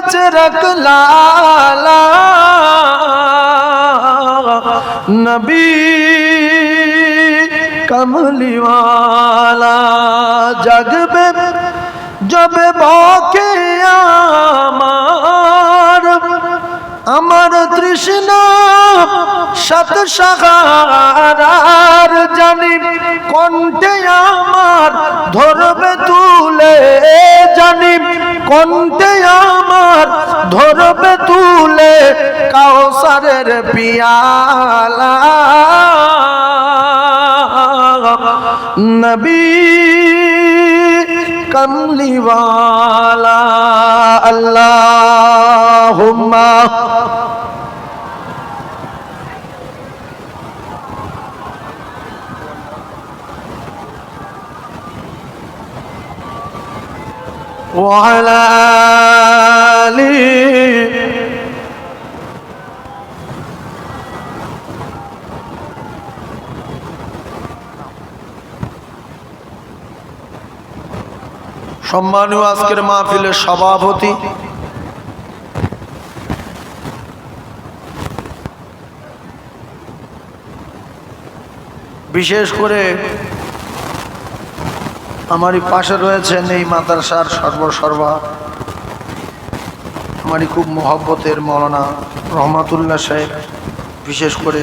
বেঁচে রাখলা নবী কমলিওয়ালা জাগবে জব বকে আমার। আমার তৃষ্ণা শত সাগার জানি কণ্ঠে আমার ধরবে তুলে জানি কণ্ঠে আমার ধরবে তুলে কাউসারের পিয়ালা। নবী কমলিওয়ালা, আল্লাহুম্মা وعلى آله সম্মানীয় আজকের মাহফিলের সভাপতি বিশেষ করে আমারই পাশে রয়েছেন এই মাদ্রাসার সর্বসর্বা। আমারই খুব মহব্বতের মৌলানা রহমাতুল্লাহ সাহেব, বিশেষ করে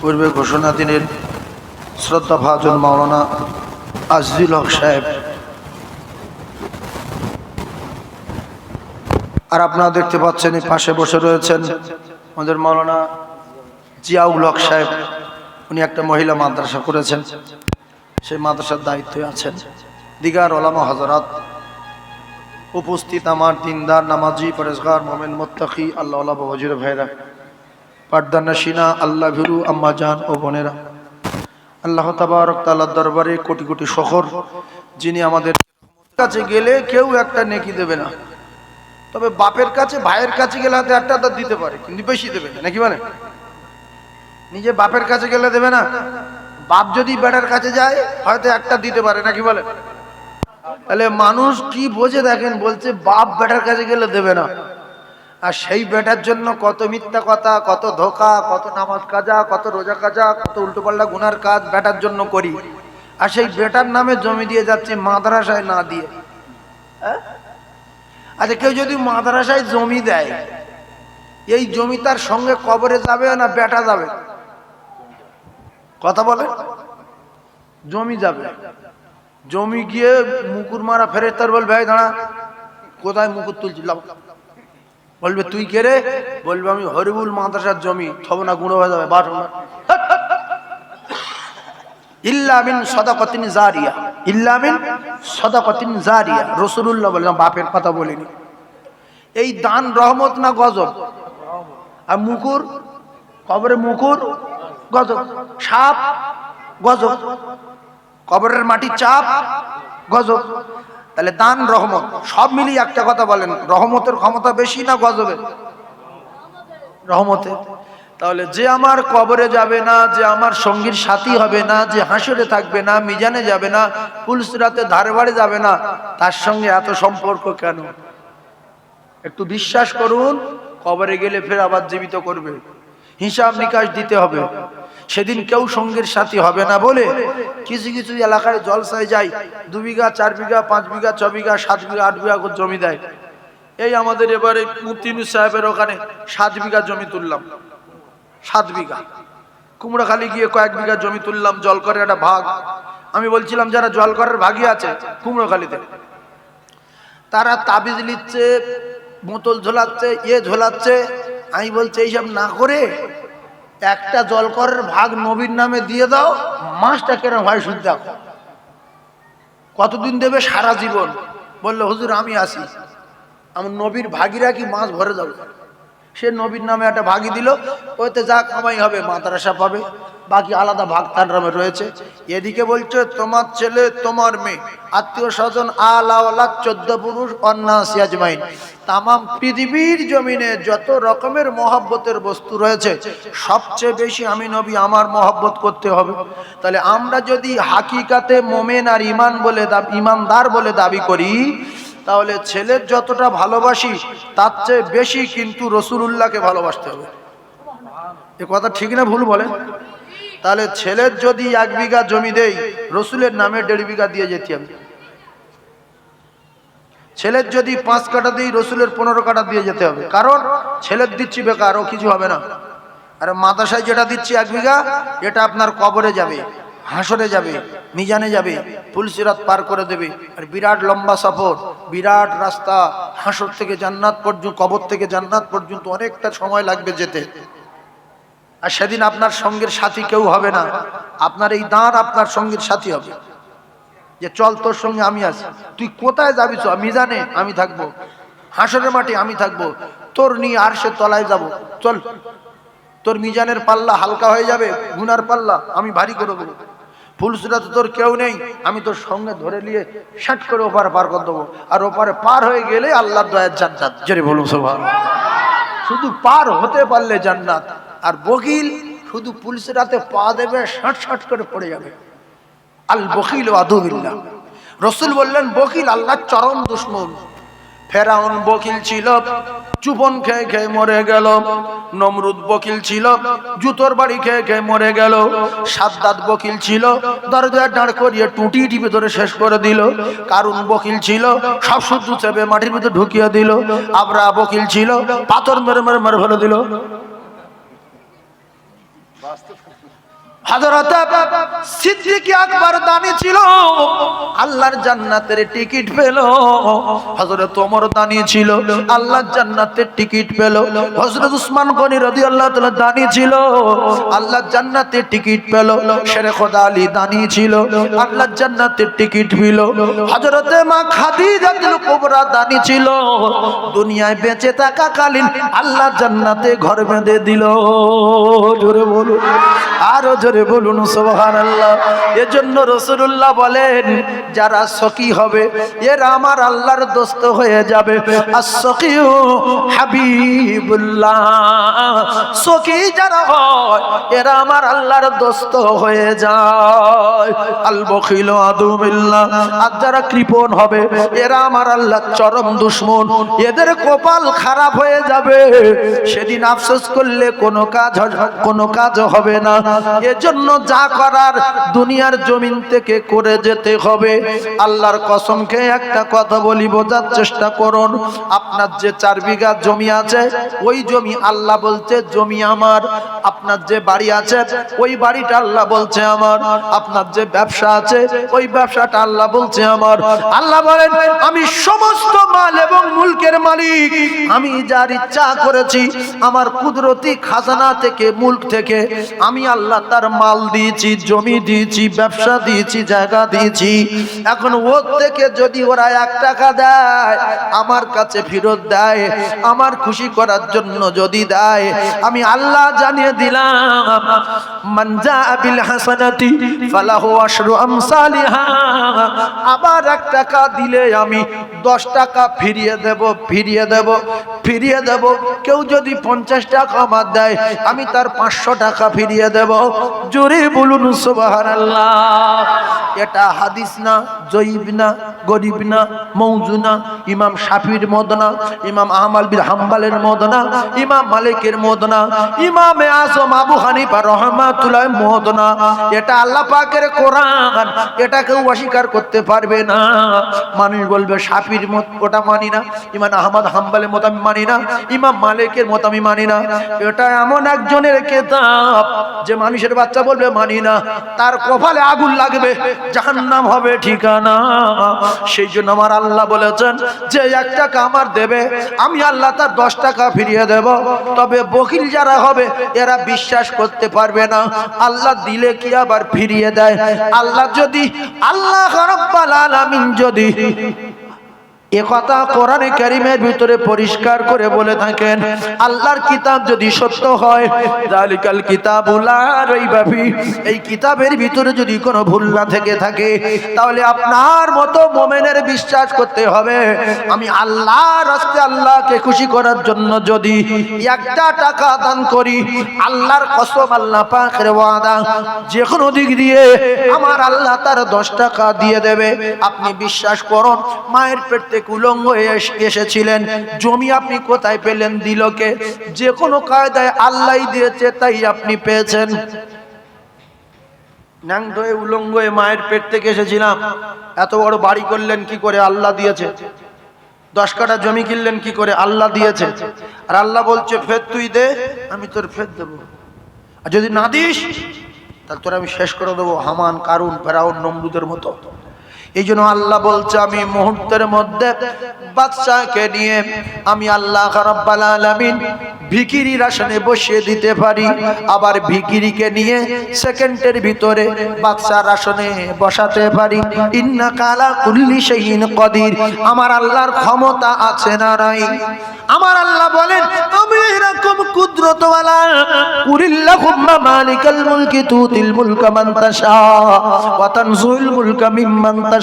পূর্বে ঘোষণা দিনের শ্রদ্ধা ভাজন মৌলানা আজিজুল হক সাহেব। আর আপনারা দেখতে পাচ্ছেন এই পাশে বসে রয়েছেন আমাদের মৌলানা জিয়াউল হক সাহেব। উনি একটা মহিলা মাদ্রাসা করেছেন। সেই মাদ্রাসার দায়িত্বে আছেন। দিগার ওলামা হজরত উপস্থিত আমার দিনদার, নামাজি, পরেশগার, মোমেন, মোত্তাকি, আল্লাহ আল্লাহ ভাইরা পাটদানা সিনা আল্লাহ ভিরু, আম্মা জান ও বোনেরা। আল্লাহ তাবারক তাল্লার দরবারে কোটি কোটি শহর যিনি আমাদের কাছে গেলে কেউ একটা নেকি দেবে না। তবে বাপের কাছে, ভাইয়ের কাছে গেলে হাতে একটা আধা দিতে পারে, কিন্তু বেশি দেবে না, নাকি মানে নিজে বাপের কাছে গেলে দেবে না। বাপ যদি বেটার কাছে যায়, হয়তো একটা দিতে পারে, নাকি বলে? তাহলে মানুষ কি বোঝে দেখেন, বলছে, বাপ বেটার কাছে গেলে দেবে না। আর সেই বেটার জন্য কত মিথ্যা কথা, কত ধোকা, কত নামাজ কাজা, কত রোজা কাজা, কত উল্টোপাল্টা গুনার কাজ বেটার জন্য করি। আর সেই বেটার নামে জমি দিয়ে যাচ্ছে, মাদ্রাসায় না দিয়ে। হ্যাঁ? আচ্ছা কেউ যদি মাদ্রাসায় জমি দেয়, এই জমি তার সঙ্গে কবরে যাবে না বেটা যাবে? কথা বলে জমি যাবে। জমি গিয়ে মুকুর মারা ফেরেস্তার বলবে ভাই দাঁড়া, কোথায় মুকুর তুলছিলাম বলবে, তুই কে রে? বলবে, আমি হরিবুল মাদ্রাসার জমি, থব না, গুঁড়ো হয়ে যাবে বাট ইল্লামিন সদাকতিন জারিয়া ইল্লামিন সদাকতিন জারিয়া। রসুল্লাহ বলে বাপের কথা বলিনি। এই দান রহমত না গজব? আর মুকুর? কবরে মুকুর? গজব। সাপ? গজব। কবরের মাটি চাপ, গজব। তাহলে দান, রহমত, সব মিলিয়ে একটা কথা বলেন, রহমতের ক্ষমতা বেশি না গজবের? রহমতে তাহলে যে আমার কবরে যাবে না, যে আমার সঙ্গীর সাথী হবে না, যে হাসরে থাকবে না, মিজানে যাবে না পুলসিরাতে ধারে বাড়ে যাবে না, তার সঙ্গে এত সম্পর্ক কেন? একটু বিশ্বাস করুন, কবরে গেলে ফের আবার জীবিত করবে। হিসাব নিকাশ দিতে হবে। সেদিন কেউ সঙ্গীর সাথী হবে না বলে কিছু কিছু এলাকায় জলসায় যায়। দু বিঘা, চার বিঘা, পাঁচ বিঘা, ছ বিঘা, সাত বিঘা, আট বিঘা করে জমি দেয়। এই আমাদের এবারে মুতিনু সাহেবের ওখানে সাত বিঘা জমি তুললাম। সাত বিঘা। কুমড়াখালি গিয়ে কয়েক বিঘা জমি তুললাম, জলকরের একটা ভাগ। আমি বলছিলাম, যারা জলকরের ভাগই আছে কুমড়োখালিতে, তারা তাবিজ নিচ্ছে, বোতল ঝোলাচ্ছে ইয়ে ঝোলাচ্ছে। আমি বলছি, এইসব না করে একটা জলকরের ভাগ নবীর নামে দিয়ে দাও, মাছটা কেন ভাই শুদ্ধ দেখো। কতদিন দেবে? সারা জীবন। বলল, হুজুর, আমি আসি। আমার নবীর ভাগিরা কি মাছ ভরে যাবে? সে নবীর নামে একটা ভাগি দিল। ওতে যা কামাই হবে মাদ্রাসা পাবে। বাকি আলাদা ভাগ তার নামে রয়েছে। এদিকে বলছে, তোমার ছেলে, তোমার মেয়ে, আত্মীয় স্বজন আলাওয়ালা চোদ্দ পুরুষ, অন্যাসি আজমাইন, তামাম পৃথিবীর জমিনে যত রকমের মহব্বতের বস্তু রয়েছে, সবচেয়ে বেশি আমি নবী আমার মহব্বত করতে হবে। তাহলে আমরা যদি হাকিকাতে মোমেন আর ইমান বলে ইমানদার বলে দাবি করি তাহলে ছেলের যতটা ভালোবাসি, তার চেয়ে বেশি কিন্তু রসুলুল্লাহকে ভালোবাসতে হবে। এ কথা ঠিক না ভুল বলেন? তাহলে ছেলের যদি এক বিঘা জমি দেই, রসুলের নামে দেড় বিঘা দিয়ে যেতে হবে ছেলের যদি পাঁচ কাটা দিই, রসুলের পনেরো কাটা দিয়ে যেতে হবে। কারণ ছেলের দিচ্ছি বেকার, ও কিছু হবে না। আর মাদ্রাসায় যেটা দিচ্ছি এক বিঘা, এটা আপনার কবরে যাবে। হাসরে যাবে, মিজানে যাবে তুলসিরাত পার করে দেবে। আর বিরাট লম্বা সফর, বিরাট রাস্তা, হাসর থেকে জান্নাত পর্যন্ত, কবর থেকে জান্নাত পর্যন্ত অনেকটা সময় লাগবে যেতে। আর সেদিন আপনার সঙ্গের সাথী কেউ হবে না। আপনার এই দাঁড় আপনার সঙ্গের সাথী হবে। যে চল তোর সঙ্গে আমি আছি। তুই কোথায় যাবি চ আমি জানে আমি থাকব। হাসরের মাঠে আমি থাকব। তোর নিয়ে আর সে তলায় যাব। চল। তোর মিজানের পাল্লা হালকা হয়ে যাবে, গুনার পাল্লা আমি ভারী করে দেবো। ফুলসুরাতে তোর কেউ নেই। আমি তোর সঙ্গে ধরে নিয়ে শাট করে ওপারে পার করে দেবো। আর ওপারে পার হয়ে গেলে আল্লাহ দয়ার জান্নাত। জেরে বলুন সবার শুধু পার হতে পারলে জান্নাত। আর বকিল শুধু পুলিশের হাতে পা দেবে শাট শাট করে পড়ে যাবে। আল বকিল আদুবিল্লাহ রসুল বললেন, বকিল আল্লাহ চরম দুশ্মন। ফেরাউন বকিল ছিল। চুপন খেয়ে খেয়ে মরে গেল। নমরুদ বকিল ছিল, জুতোর বাড়ি খেয়ে খেয়ে মরে গেল। সাদ্দাত বকিল ছিল, দরজায় দাঁড় করিয়ে টুটি টিপে ধরে শেষ করে দিল। কারুন বকিল ছিল, সব সূর্য চেপে মাটির ভিতরে ঢুকিয়ে দিল। আবরা বকিল ছিল, পাথর মেরে মেরে মেরে ফেলে দিল। হযরত সিদ্দিক আকবর দানি ছিল, আল্লাহর টিকিট পেল। হযরত দানি ছিল টিকিট দানি ছিল, আল্লাহর জান্নাতের টিকিট খোদা আলী দানি ছিল, আল্লাহর জান্নাতের টিকিট পেল। মা দানি ছিল, দুনিয়ায় বেঁচে থাকাকালীন আল্লাহ জান্নাতে ঘর বেঁধে দিল। জোরে জোরে বলুন সোহান আল্লাহ এজন্য রসুল্লাহ বলেন, যারা সখী হবে, এরা আমার আল্লাহর দোস্ত হয়ে যাবে। আর সখীও হাবিবুল্লাহ। সখী যারা হয়, এরা আমার আল্লাহর দোস্ত হয়ে যায়। আল বখিল আদুবিল্লাহ আর যারা কৃপণ হবে, এরা আমার আল্লাহ চরম দুশ্মন। এদের কপাল খারাপ হয়ে যাবে। সেদিন আফসোস করলে কোনো কাজ কোনো কাজ হবে না। এজন্য যা করার দুনিয়ার জমিন থেকে করে যেতে হবে। আল্লাহর কসমকে একটা কথা বলি, বোঝার চেষ্টা করুন। আপনার যে চার বিঘা জমি আছে, ওই জমি আল্লাহ বলছে, জমি আমার। আপনার যে বাড়ি আছে, ওই বাড়িটা আল্লাহ বলছে, আমার। আপনার যে ব্যবসা আছে, ওই ব্যবসাটা আল্লাহ বলছে, আমার। আল্লাহ বলেন, আমি সমস্ত মাল এবং মুলকের মালিক। আমি যার ইচ্ছা করেছি, আমার কুদরতি খাজানা থেকে, মুলক থেকে, আমি আল্লাহ তার মাল দিয়েছি, জমি দিয়েছি, ব্যবসা দিয়েছি, জায়গা দিয়েছি। এখন ওর থেকে যদি ওরা এক টাকা দেয়, আমার কাছে ফেরত দেয়, আমার খুশি করার জন্য যদি দেয়, আমি আল্লাহ জানিয়ে দিলাম আবার এক টাকা দিলে আমি দশ টাকা ফিরিয়ে দেব ফিরিয়ে দেব ফিরিয়ে দেব। কেউ যদি পঞ্চাশ টাকা আমার দেয়, আমি তার পাঁচশো টাকা ফিরিয়ে দেব। জোরে বলুন সোবাহার এটা হাদিস না, জয়ীব না, গরিব না, মৌজু না, ইমাম শাফির মদনা, ইমাম আহমাল বিন হাম্বালের মদনা, ইমাম মালিকের মদনা, ইমাম আজম আবু হানিফা রহমাতুল্লাহ মদনা। এটা আল্লাহ পাকের কোরআন, এটা কেউ অস্বীকার করতে পারবে না। মানুষ বলবে শাফির মত, ওটা মানি না। ইমাম আহমদ হাম্বালের মত আমি মানি না, ইমাম মালিকের মত আমি মানি না। এটা এমন একজনের কেতাব যে মানুষের বাচ্চা বলবে, মানি না। তার কপালে আগুন লাগবে, জাহান্নাম হবে ঠিকানা। সেই জন্য আমার আল্লাহ বলেছেন, যে এক টাকা আমার দেবে, আমি আল্লাহ তার দশ টাকা ফিরিয়ে দেব। তবে বকিল যারা হবে, এরা বিশ্বাস করতে পারবে না। আল্লাহ দিলে কি আবার ফিরিয়ে দেয়? আল্লাহ যদি আল্লাহ যদি এ কথা কোরআনে কারিমের ভিতরে পরিষ্কার করে বলে থাকেন, আল্লাহর কিতাব যদি সত্য হয় ফি। এই কিতাবের ভিতরে যদি কোনো ভুল না থেকে থাকে, তাহলে আপনার মতো মোমেনের বিশ্বাস করতে হবে। আমি আল্লাহর রাস্তে আল্লাহকে খুশি করার জন্য যদি একটা টাকা দান করি, আল্লাহর কসম, আল্লাহ পাকের ওয়াদা যে কোনো দিক দিয়ে আমার আল্লাহ তার দশ টাকা দিয়ে দেবে। আপনি বিশ্বাস করুন, মায়ের পেট থেকে উলঙ্গ এসেছিলেন। জমি আপনি কোথায় পেলেন দিলকে? যে কোনো কায়দায় আল্লাহ দিয়েছে, তাই আপনি পেয়েছেন। ন্যাংট হয়ে উলঙ্গ মায়ের পেট থেকে এসেছিলাম। এত বড় বাড়ি করলেন কি করে? আল্লাহ দিয়েছে। দশ কাটা জমি কিনলেন কি করে? আল্লাহ দিয়েছে। আর আল্লাহ বলছে, ফের তুই দে, আমি তোর ফের দেবো। আর যদি না দিস, তাহলে তোর আমি শেষ করে দেবো। হামান, কারুন, ফেরাউন, নমরুদের মতো। এই জন্য আল্লাহ বলছে, আমি মুহূর্তের মধ্যে বাচ্চাকে নিয়ে আমি আল্লাহ রাব্বাল আলামিন ভিকিরির আসনে বসিয়ে দিতে পারি। আবার ভিকিরিকে নিয়ে সেকেন্ডের ভিতরে বাচ্চার আসনে বসাতে পারি। ইন্না কালা কুল্লি শাইইন কদির। আমার আল্লাহর ক্ষমতা আছে না নাই। আমার আল্লাহ বলেন, আমি এরকম কুদরতওয়ালা। কুরিল্লাহুম্মা মালিকাল মুলকি তুতিল মুলকা মান তাশা। ওয়া তানজুল মুলকা মিম্মান তাশা।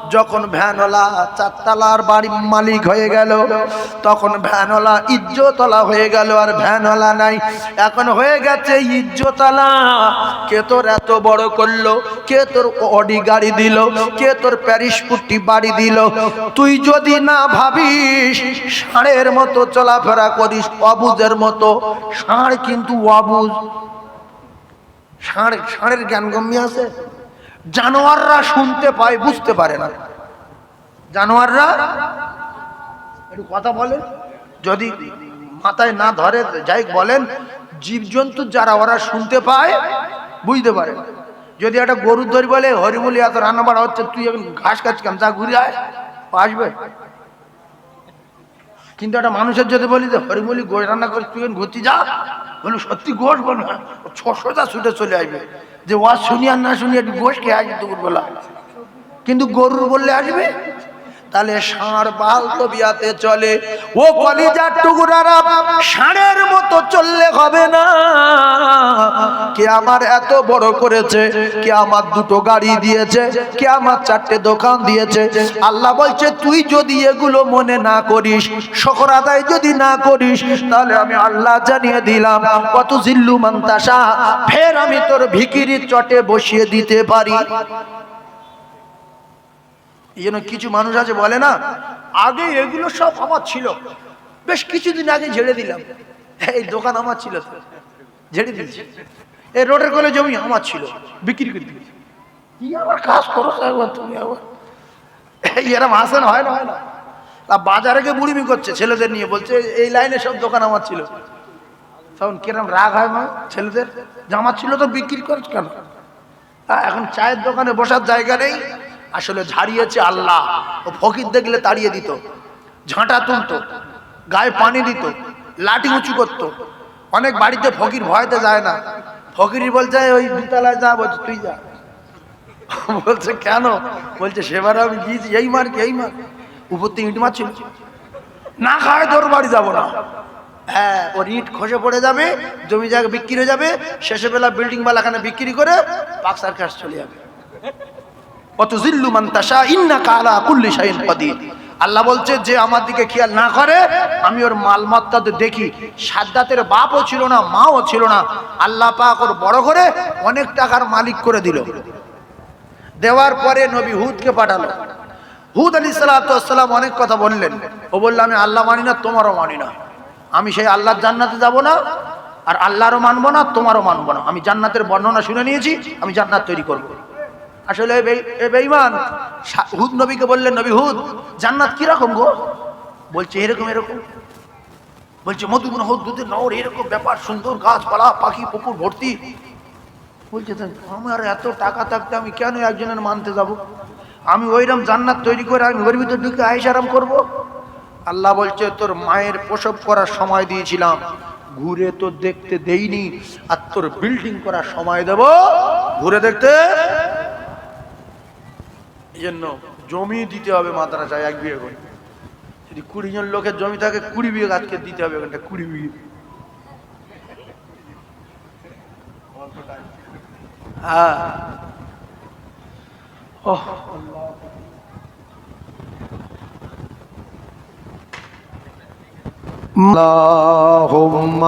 যখন ভ্যানওয়ালা চারতলার বাড়ির মালিক হয়ে গেল, তখন ভ্যানওয়ালা ইজ্জতলা হয়ে গেল, আর ভ্যানওয়ালা নাই। এখন হয়ে গেছে ইজ্জতলা কে তোর এত বড় করল? কে তোর অডি গাড়ি দিল? কে তোর প্যারিস পুট্টি বাড়ি দিল? তুই যদি না ভাবিস, ষাঁড়ের মতো চলাফেরা করিস, অবুজের মতো। ষাঁড় কিন্তু অবুজ। ষাঁড় ষাঁড়ের জ্ঞান জ্ঞানগম্য আছে? জানোয়াররা শুনতে পায়, বুঝতে পারে না। জানোয়াররা? একটু কথা বলেন। যদি মাথায় না ধরে, যাই বলেন, জীবজন্তু যারা, ওরা শুনতে পায়, বুঝতে পারে যদি একটা গরুর ধরি বলে হরিমুলি এত রান্না বাড়া হচ্ছে, তুই এখন ঘাস কাছ কেন? যা ঘুরে আয়। আসবে। কিন্তু একটা মানুষের যদি বলি যে হরিমলি গোশ রান্না করে তুই ঘুরতে যা। বলি সত্যি গোশ? ছ ছশোটা ছুটে চলে আসবে। যে ওয়া শুনি আর না শুনি, একটু গোশ খেয়ে আসবে দুপুরবেলা। কিন্তু গরুর বললে আসবে? তাহলে ষাঁড় বাল তো বিয়াতে চলে। ও কলিজার টুকুরারা ষাঁড়ের মতো চললে হবে না। কে আমার এত বড় করেছে কে আমার দুটো গাড়ি দিয়েছে কে আমার চারটে দোকান দিয়েছে। আল্লাহ বলছে তুই যদি এগুলো মনে না করিস শকর আদায় যদি না করিস তাহলে আমি আল্লাহ জানিয়ে দিলাম কত জিল্লু মান্তাসা ফের আমি তোর ভিকিরির চটে বসিয়ে দিতে পারি। এই জন্য কিছু মানুষ আছে বলে না, আগে এগুলো সব আমার ছিল। বেশ কিছুদিন আগে ঝেড়ে দিলাম। এই দোকান আমার ছিল। ঝেড়ে দিয়েছি। এই রোডের কোলে জমি আমার ছিল, বিক্রি করে দিয়েছি। কি আবার কাজ করো একবার তুমি আবার? এরম হাসান হয় না হয় না। তা বাজারে গিয়ে বুড়িমি করছে, ছেলেদের নিয়ে বলছে, এই লাইনে সব দোকান আমার ছিল। তখন কিরম রাগ হয় মা, ছেলেদের? জামা ছিল তো বিক্রি করছ কেন? এখন চায়ের দোকানে বসার জায়গা নেই। আসলে ঝাড়িয়েছে আল্লাহ। ও ফকির দেখলে তাড়িয়ে দিত। ঝাঁটা তুলতো, গায়ে পানি দিত, লাঠি উঁচু করতো। অনেক বাড়িতে ফকির ভয়তে যায় না। ফকির বলছে ওই দুতলায় যা, বলছে, তুই যা। বলছে, কেন? বলছে, সেবারে আমি গিয়েছি এই মার কি, এই মার? উপর থেকে ইট মারছিল। না খায় তোর বাড়ি যাব না। হ্যাঁ ওর ইট খসে পড়ে যাবে, জমি জায়গা বিক্রি হয়ে যাবে শেষে বেলা বিল্ডিং বালাখানে বিক্রি করে পাকসার কাজ চলে যাবে। অত জিল্লু ইন্না কালা কুল্লি শাইন কদির। আল্লাহ বলছে, যে আমার দিকে খেয়াল না করে, আমি ওর মালমাত্তাতে দেখি সাদ্দাতের বাপও ছিল না, মাও ছিল না। আল্লাহ পাক ওর বড় করে অনেক টাকার মালিক করে দিল। দেওয়ার পরে নবী হুদকে পাঠালো। হুদ আলী সালাতাম অনেক কথা বললেন। ও বলল, আমি আল্লাহ মানি না, তোমারও মানি না। আমি সেই আল্লাহর জান্নাতে যাব না, আর আল্লাহরও মানবো না, তোমারও মানবো না। আমি জান্নাতের বর্ণনা শুনে নিয়েছি, আমি জান্নাত তৈরি করব। আসলে বেঈমান। হুদ নবীকে বললেন, নবী হুদ, জান্নাত কীরকম গো? বলছে, এরকম এরকম। বলছে মধুগুণ হুদ, দুধের নর এরকম ব্যাপার, সুন্দর গাছপালা, পাখি, পুকুর, ভর্তি। বলছে আমার এত টাকা থাকতে আমি কেন একজনের মানতে যাব? আমি ওইরকম জান্নাত তৈরি করে আমি ওর ভিতর ঢুকে আয়েস আরাম করব? আল্লাহ বলছে, তোর মায়ের প্রসব করার সময় দিয়েছিলাম। ঘুরে তো দেখতে দেইনি, আর তোর বিল্ডিং করার সময় দেব। ঘুরে দেখতে জন্য জমি দিতে হবে মাদ্রাসায় এক বিয়ে করে যদি কুড়ি জন লোকের জমি থাকে কুড়ি বিঘে গাছকে দিতে হবে ওখানটা কুড়ি বিঘে হ্যাঁ ওহ اللهم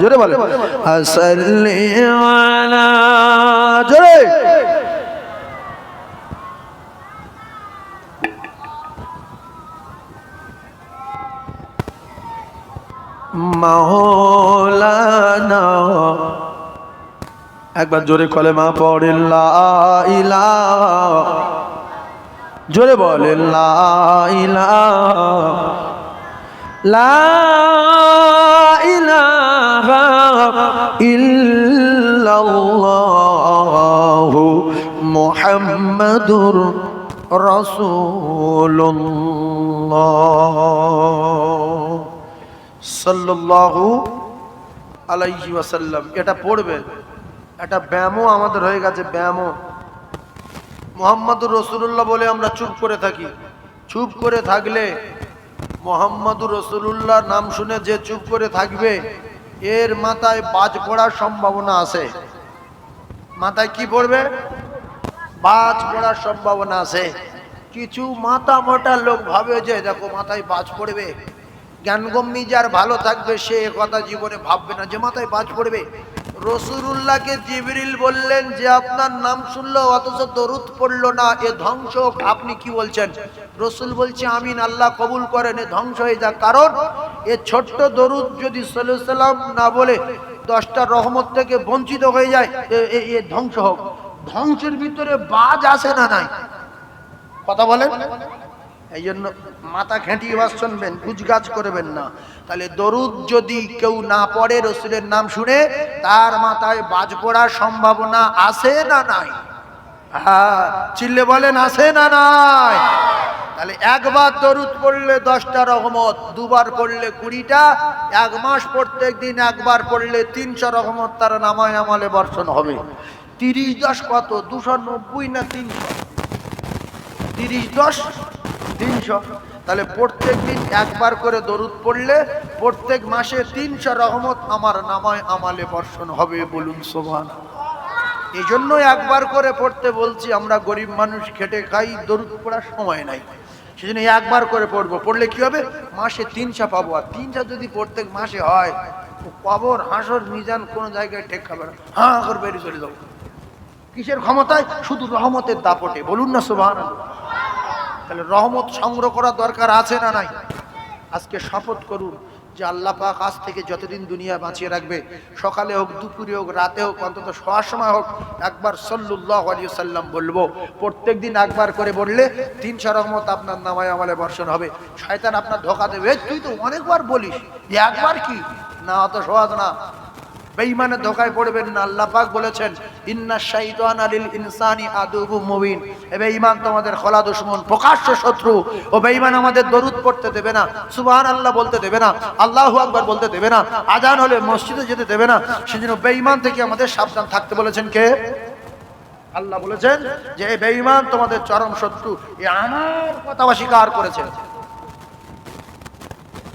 জোরে বলে সাল্লি আলা জোরে মাওলানা। একবার জোরে কলেমা পড়েন লা ইলাহা। জোরে বলেন মুহাম্মাদুর রাসূলুল্লাহ। সাল্লাল্লাহু আলাইহি ওয়াসাল্লাম। এটা পড়বেন এটা ব্যায়ামও আমাদের হয়ে গেছে ব্যায়ামও মোহাম্মদুর রসুল্লাহ বলে আমরা চুপ করে থাকি। চুপ করে থাকলে মোহাম্মদুর রসুল্লাহ নাম শুনে যে চুপ করে থাকবে, এর মাথায় বাজ পড়ার সম্ভাবনা আছে। মাথায় কি পড়বে? বাজ পড়ার সম্ভাবনা আছে। কিছু মাথা মোটা লোক ভাবে যে, দেখো মাথায় বাজ পড়বে। জ্ঞানগম্যি যার ভালো থাকবে, সে কথা জীবনে ভাববে না। যে মাথায় বাজ পড়বে রসুরুল্লাহকে জিবরিল বললেন যে, আপনার নাম শুনলো, অথচ দরুদ পড়ল না, এ ধ্বংস হোক। আপনি কি বলছেন? রসুল বলছে, আমিন, আল্লাহ কবুল করেন, এ ধ্বংস হয়ে যাক। কারণ, এ ছোট্ট দরুদ যদি সাল্লাম না বলে, দশটা রহমত থেকে বঞ্চিত হয়ে যায় এ- ধ্বংস হোক। ধ্বংসের ভিতরে বাজ আসে না নাই? কথা বলেন। এই জন্য মাথা খেঁটিয়ে বাস শুনবেন গুজগাছ করবেন না। তাহলে দরুদ যদি কেউ না পড়ে, রসুলের নাম শুনে, তার মাথায় বাজ পড়ার সম্ভাবনা আছে না নাই? হ্যাঁ চিল্লে বলেন, আছে না নাই? তাহলে একবার দরুদ পড়লে দশটা রহমত, দুবার পড়লে কুড়িটা, এক মাস প্রত্যেক দিন একবার পড়লে তিনশো রহমত, তার নামায় আমলে বর্ষণ হবে। তিরিশ দশ কত? দুশো নব্বই না তিনশো? তিরিশ দশ? তিনশো। তাহলে প্রত্যেক দিন একবার করে দরুদ পড়লে প্রত্যেক মাসে তিনশো রহমত আমার নামায় আমালে বর্ষণ হবে বলুন সোভান এই জন্য একবার করে পড়তে বলছি, আমরা গরিব মানুষ খেটে খাই, দরুদ পড়ার সময় নাই। সেজন্য একবার করে পড়ব। পড়লে কি হবে? মাসে তিনশো পাবো। আর তিনশো যদি প্রত্যেক মাসে হয় কবর, হাসর, মিজান কোনো জায়গায় ঠেক খাবে না। হ্যাঁ করে বেরিয়ে চলে যাব কিসের ক্ষমতায়? শুধু রহমতের দাপটে। বলুন না সুবাহ তাহলে রহমত সংগ্রহ করার দরকার আছে না নাই? আজকে শপথ করুন যে আল্লাহ পাক আজ থেকে যতদিন দুনিয়া বাঁচিয়ে রাখবে, সকালে হোক, দুপুরে হোক, রাতে হোক, অন্তত শোয়ার সময় হোক, একবার সল্লুল্লাহ আলী সাল্লাম বলব। প্রত্যেক দিন একবার করে বললে তিনশো রহমত আপনার নামায় আমলে বর্ষণ হবে। শয়তান আপনার ধোকা দেবে তুই তো অনেকবার বলিস। একবার কি? না, অত সহজ না। বেঈমানের ধোকায় পড়বেন না, আল্লাহ পাক বলেছেন, ইন্না শাইতান আলিল ইনসানি আদুবু মুবিন। এ বেঈমান তোমাদের খোলা দুশমন, প্রকাশ্য শত্রু। ও বেঈমান আমাদের দরুদ পড়তে দেবে না, সুবহানাল্লাহ বলতে দেবে না, আল্লাহু আকবার বলতে দেবে না, আজান হলে মসজিদে যেতে দেবে না। সেজন্য বেঈমান থেকে আমাদের সাবধান থাকতে বলেছেন কে? আল্লাহ বলেছেন যে এই বেঈমান তোমাদের চরম শত্রু, এ আমার কথা অস্বীকার করেছেন।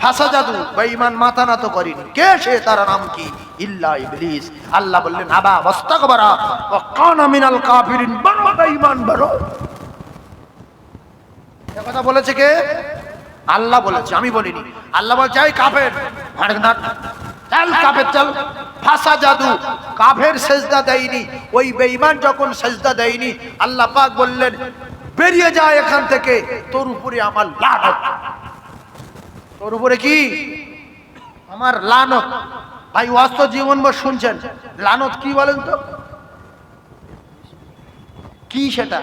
ফাঁসা জাদু বা বেঈমান মাথা নত করিনি। কে সে, তার নাম কি? ইল্লা ইবলিস। আল্লাহ বললেন, আবা ওয়াস্তাকবারা ওয়া কানা মিনাল কাফিরিন বেঈমান বড় এ কথা বলেছে কে? আল্লাহ বলেছে, আমি বলিনি। আল্লাহ বলছে, এই কাফের হাড় না, চল কাফের, চল। ফাঁসা জাদু, কাফের সেজদা দেয়নি। ওই বেঈমান যখন সেজদা দেয়নি, আল্লাহ পাক বললেন, বেরিয়ে যায় এখান থেকে, তোর উপরে আমার লানত। তোর উপরে কি? আমার লানত। ভাই ওয়াস্ত জীবন ভর শুনছেন। লানত কি বলেন তো? কি সেটা?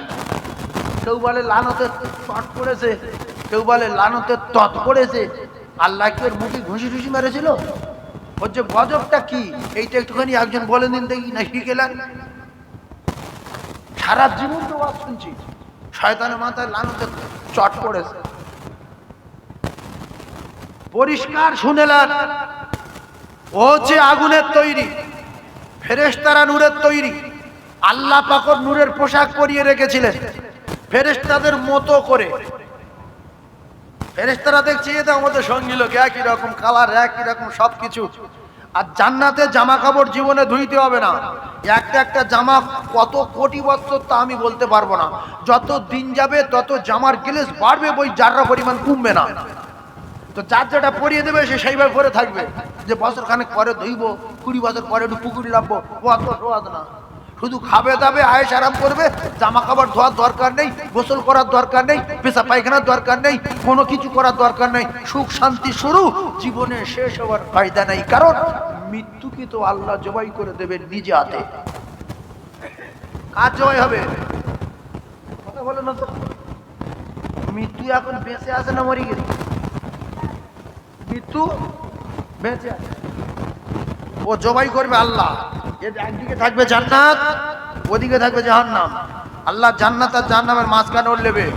কেউ বলে লানতের চট পড়েছে, কেউ বলে লানতের তত পড়েছে। আল্লাহ কি ওর মুখে ঘুষি ঘুষি মেরেছিল? যে গজবটা কি? এইটা একটুখানি একজন বলে দিন দেখি, না গেলেন সারা জীবন তো ওয়াজ শুনছি। শয়তানের মাথায় লানতে চট পড়েছে। পরিষ্কার শুনেলেন ও হচ্ছে আগুনের তৈরি, ফেরেশতারা নূরের তৈরি, আল্লাহ পাকর নূরের পোশাক পরিয়ে রেখেছিলেন। ফেরেশতাদের মতো করে। ফেরেশতারা দেখছি এটা আমাদের সঙ্গী লোক, একই রকম কালার একই রকম সবকিছু। আর জান্নাতে জামা কাপড় জীবনে ধুইতে হবে না। একটা একটা জামা কত কোটি বছর তা আমি বলতে পারব না। যত দিন যাবে, তত জামার গ্লেস বাড়বে বই যাররা পরিমাণ কমবে না। তো যার যেটা পরিয়ে দেবে, সে সেইভাবে পরে থাকবে। যে বছর খানেক পরে ধুইব, কুড়ি বছর পরে একটু পুকুরি ও অত সোয়াদ না। শুধু খাবে দাবে আয়েস আরাম করবে জামা কাপড় ধোয়ার দরকার নেই, গোসল করার দরকার নেই, পেশা পায়খানার দরকার নেই, কোনো কিছু করার দরকার নেই। সুখ শান্তি শুরু, জীবনে শেষ হওয়ার ফায়দা নেই, কারণ মৃত্যুকে তো আল্লাহ জবাই করে দেবেন নিজে হাতে। কার জবাই হবে? কথা বলে না তো। মৃত্যু এখন বেঁচে আছে না মরে গেছে? মৃত্যু বেঁচে আছে। ও জবাই করবে আল্লাহ। একদিকে থাকবে জান্নাত, ওদিকে থাকবে জাহান্নাম। আল্লাহ জান্নাত আর জাহান্নামের মাঝখানে ওর নেবে।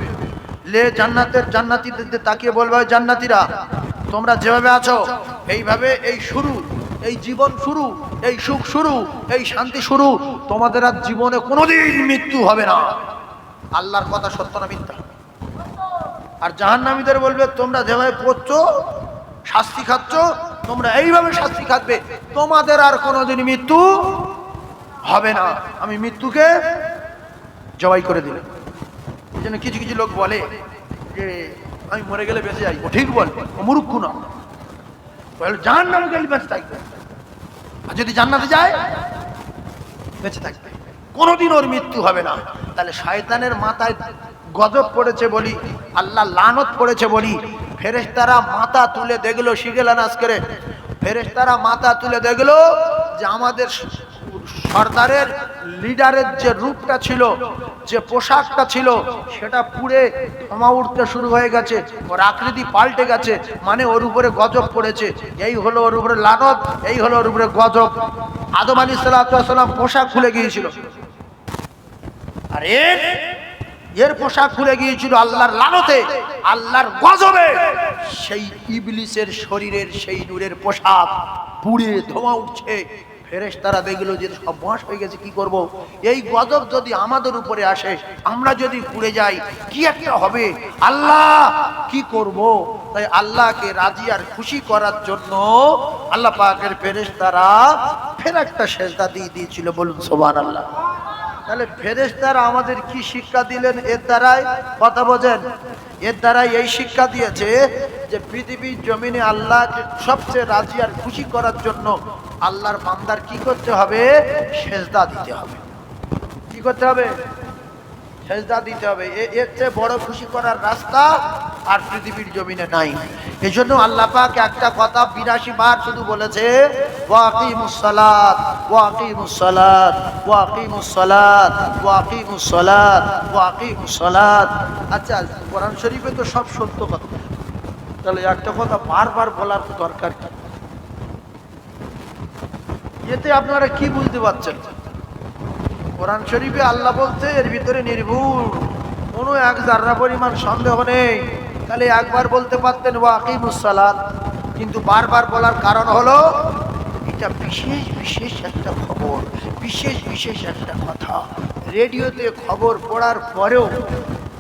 লে জান্নাতের জান্নাতিদের তাকিয়ে বলবে, "ওই জান্নাতীরা, তোমরা যেভাবে আছো, এইভাবে এই শুরু, এই জীবন শুরু, এই সুখ শুরু, এই শান্তি শুরু, তোমাদের আর জীবনে কোনোদিন মৃত্যু হবে না। আল্লাহর কথা সত্য না মিথ্যা? আর জাহান্নামীদের বলবে, তোমরা যেভাবে পড়ছো শাস্তি খাচ্ছ, তোমরা এইভাবে শাস্তি খাবে তোমাদের আর কোনোদিন মৃত্যু হবে না। আমি মৃত্যুকে জবাই করে দিলাম। এই জন্য কিছু কিছু লোক বলে যে, আমি মরে গেলে বেঁচে যাই ঠিক বল মুরুক্ষ না। বলে, জাহান্নামে গেলে বেঁচে থাকবে। আর যদি জান্নাতে যায়, বেঁচে থাকবে। কোনোদিন ওর মৃত্যু হবে না। তাহলে শয়তানের মাথায় গজব পড়েছে বলি, আল্লাহ লানত পড়েছে বলি ফেরেশতারা মাথা তুলে দেখল শিখেলেন আজকের ফেরেশতারা মাথা তুলে দেখল যে আমাদের সর্দারের লিডারের যে রূপটা ছিল, যে পোশাকটা ছিল, সেটা পুড়ে ক্ষমা উঠতে শুরু হয়ে গেছে, ওর আকৃতি পাল্টে গেছে মানে ওর উপরে গজব পড়েছে। এই হলো ওর উপরে লানত, এই হলো ওর উপরে গজব। আদম আলী সাল্লাম পোশাক খুলে গিয়েছিল। আর এর এর পোশাক খুলে গিয়েছিল আল্লাহর লালতে, আল্লাহর গজবে। সেই ইবলিসের শরীরের সেই নূরের পোশাক পুড়ে ধোঁয়া উঠছে। ফেরেশতারা দেখল যে সব বস হয়ে গেছে, কি করব। এই গজব যদি আমাদের উপরে আসে, আমরা যদি পুড়ে যাই, কি একটা হবে? আল্লাহ, কি করব। তাই আল্লাহকে রাজি আর খুশি করার জন্য আল্লাহ পাকের ফেরেশতারা ফের একটা সেজদা দিয়ে দিয়েছিল। বলুন সোবান আল্লাহ তাহলে ফেরেস্তারা আমাদের কি শিক্ষা দিলেন? এর দ্বারাই কথা বোঝেন। এর দ্বারাই এই শিক্ষা দিয়েছে যে পৃথিবীর জমিনে আল্লাহকে সবচেয়ে রাজি আর খুশি করার জন্য আল্লাহর মান্দার কি করতে হবে? সেজদা দিতে হবে। কি করতে হবে? সেজদা দিতে হবে। এর চেয়ে বড় খুশি করার রাস্তা আর পৃথিবীর জমিনে নাই। এই জন্য আল্লাহ পাক একটা কথা বিরাশি বার শুধু বলেছে ওয়াকিমুসসালাত ওয়াকিমুসসালাত ওয়াকিমুসসালাত ওয়াকিমুসসালাত ওয়াকিমুসসালাত আচ্ছা কোরআন শরীফে তো সব সত্য কথা। তাহলে একটা কথা বারবার বলার দরকার কি? এতে আপনারা কি বুঝতে পারছেন? কোরআন শরীফে আল্লাহ বলছে, এর ভিতরে নির্ভুল। কোনো এক জাররা পরিমাণ সন্দেহ নেই। তাহলে একবার বলতে পারতেন ওয়াকিমুসালাত কিন্তু বারবার বলার কারণ হলো, এটা বিশেষ বিশেষ একটা খবর, বিশেষ বিশেষ একটা কথা। রেডিওতে খবর পড়ার পরেও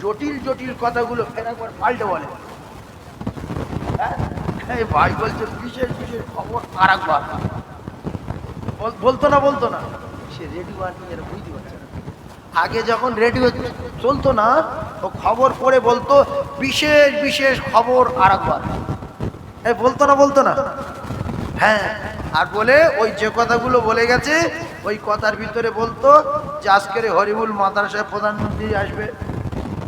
জটিল জটিল কথাগুলো ফের একবার পাল্টে বলে। হ্যাঁ? ভাই বলছে, বিশেষ বিশেষ খবর আর একবার। বল- বলতো না বলতো না। সে রেডিও আর এর বুঝতে পারছে না। আগে যখন রেডিও চলতো না ও খবর পড়ে বলতো, বিশেষ বিশেষ খবর আর একবার হ্যাঁ বলতো না বলতো না? হ্যাঁ আর বলে ওই যে কথাগুলো বলে গেছে, ওই কথার ভিতরে বলতো যে আজকের হরিবুল মাদ্রাসায় প্রধানমন্ত্রী আসবে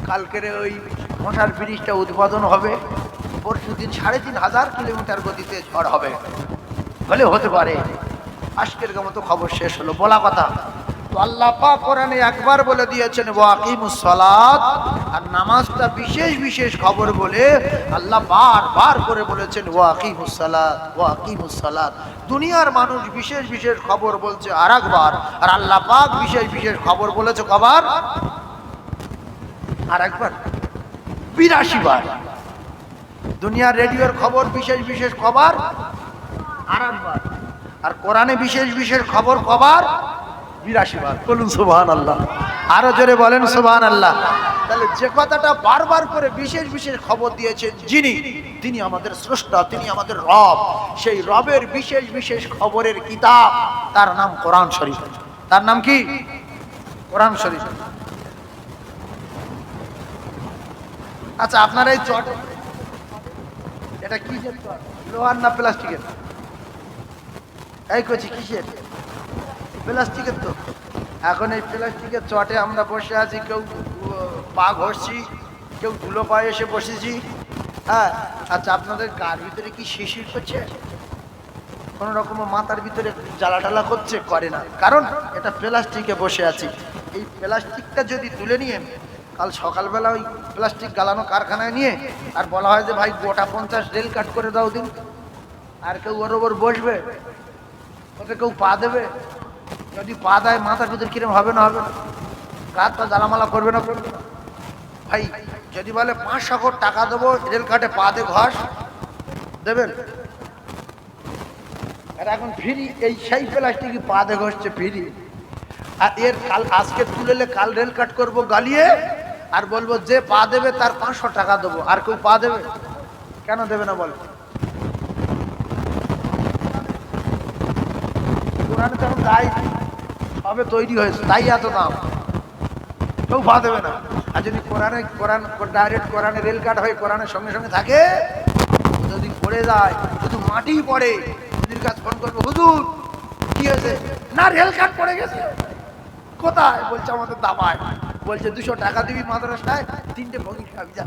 কালকের ওই মশার ব্রিজটা উদ্বোধন হবে পরশু দিন সাড়ে তিন হাজার কিলোমিটার গতিতে ঝড় হবে। হলে হতে পারে। আজকের মতো খবর শেষ হলো, বলা কথা। তো আল্লাহ পাক কোরআনে একবার বলে দিয়েছেন ওয়াকিমুস সালাত আর নামাজটা বিশেষ বিশেষ খবর বলে আল্লাহ বার বার করে বলেছেন ওয়াকিমুস সালাত ওয়াকিমুস সালাত দুনিয়ার মানুষ বিশেষ বিশেষ খবর বলছে আর একবার আর আল্লাহ পাক বিশেষ বিশেষ খবর বলেছে কবার? আর একবার বিরাশি বার। দুনিয়ার রেডিওর খবর বিশেষ বিশেষ খবর আর একবার আর কোরআনে বিশেষ বিশেষ খবর কবার? বিরাশি বার বলুন সুবহান আল্লাহ আরও জোরে বলেন সুবহান আল্লাহ তাহলে যে কথাটা বারবার করে বিশেষ বিশেষ খবর দিয়েছেন যিনি, তিনি আমাদের স্রষ্টা, তিনি আমাদের রব। সেই রবের বিশেষ বিশেষ খবরের কিতাব, তার নাম কোরআন শরীফ। তার নাম কি? কোরআন শরীফ। আচ্ছা আপনার এই চট এটা কি? লোহার না প্লাস্টিকের? এই করছি কিসের? প্লাস্টিকের তো। এখন এই প্লাস্টিকের চটে আমরা বসে আছি, কেউ পা ঘষছি, কেউ ধুলো পায়ে এসে বসেছি। হ্যাঁ আচ্ছা আপনাদের গার ভিতরে কি শিশির করছে? কোনো রকম মাথার ভিতরে জ্বালা টালা করছে? করে না। কারণ এটা প্লাস্টিকে বসে আছি। এই প্লাস্টিকটা যদি তুলে নিয়ে কাল সকালবেলা ওই প্লাস্টিক গালানো কারখানায় নিয়ে আর বলা হয় যে, ভাই, গোটা পঞ্চাশ রেল কাট করে দাও দিন। আর কেউ ওর ওপর বসবে ওতে কেউ পা দেবে? যদি পা দেয়, মাথা ভিতরে কিরম হবে না হবে? না গাছটা জ্বালামালা করবে না করবে ভাই, যদি বলে পাঁচশো কোটি টাকা দেবো, রেল কাটে পা দে ঘষ দেবেন? আর এখন ফ্রি, এই সেই প্লাস্টিকই পা দে ঘষছে ফ্রি। আর এর কাল, আজকে তুলেলে কাল রেল কাট করব গালিয়ে, আর বলব যে পা দেবে, তার পাঁচশো টাকা দেবো। আর কেউ পা দেবে? কেন দেবে না বল? কোরআনে তখন তাই সবে তৈরি হয়েছে তাই এত দাম। কেউ পা দেবে না। আর যদি কোরআনে, কোরআন ডাইরেক্ট কোরআনে রেল কাট হয়ে, কোরআনের সঙ্গে সঙ্গে থাকে, যদি পড়ে যায় শুধু মাটি পড়ে হুজুর কাছে ফোন করবে, হুজুর, কি হয়েছে? না রেল কাট পড়ে গেছে। কোথায়? বলছে আমাদের দাবায়। বলছে, দুশো টাকা দিবি মাদ্রাসায়, তিনটে ভঙ্গি খাবি, যা।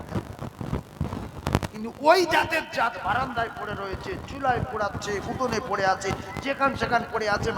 কিন্তু ওই জাতের জাত বারান্দায় পড়ে রয়েছে, চুলায় পোড়াচ্ছে, উঠোনে পড়ে আছে, যেখান সেখান পড়ে আছে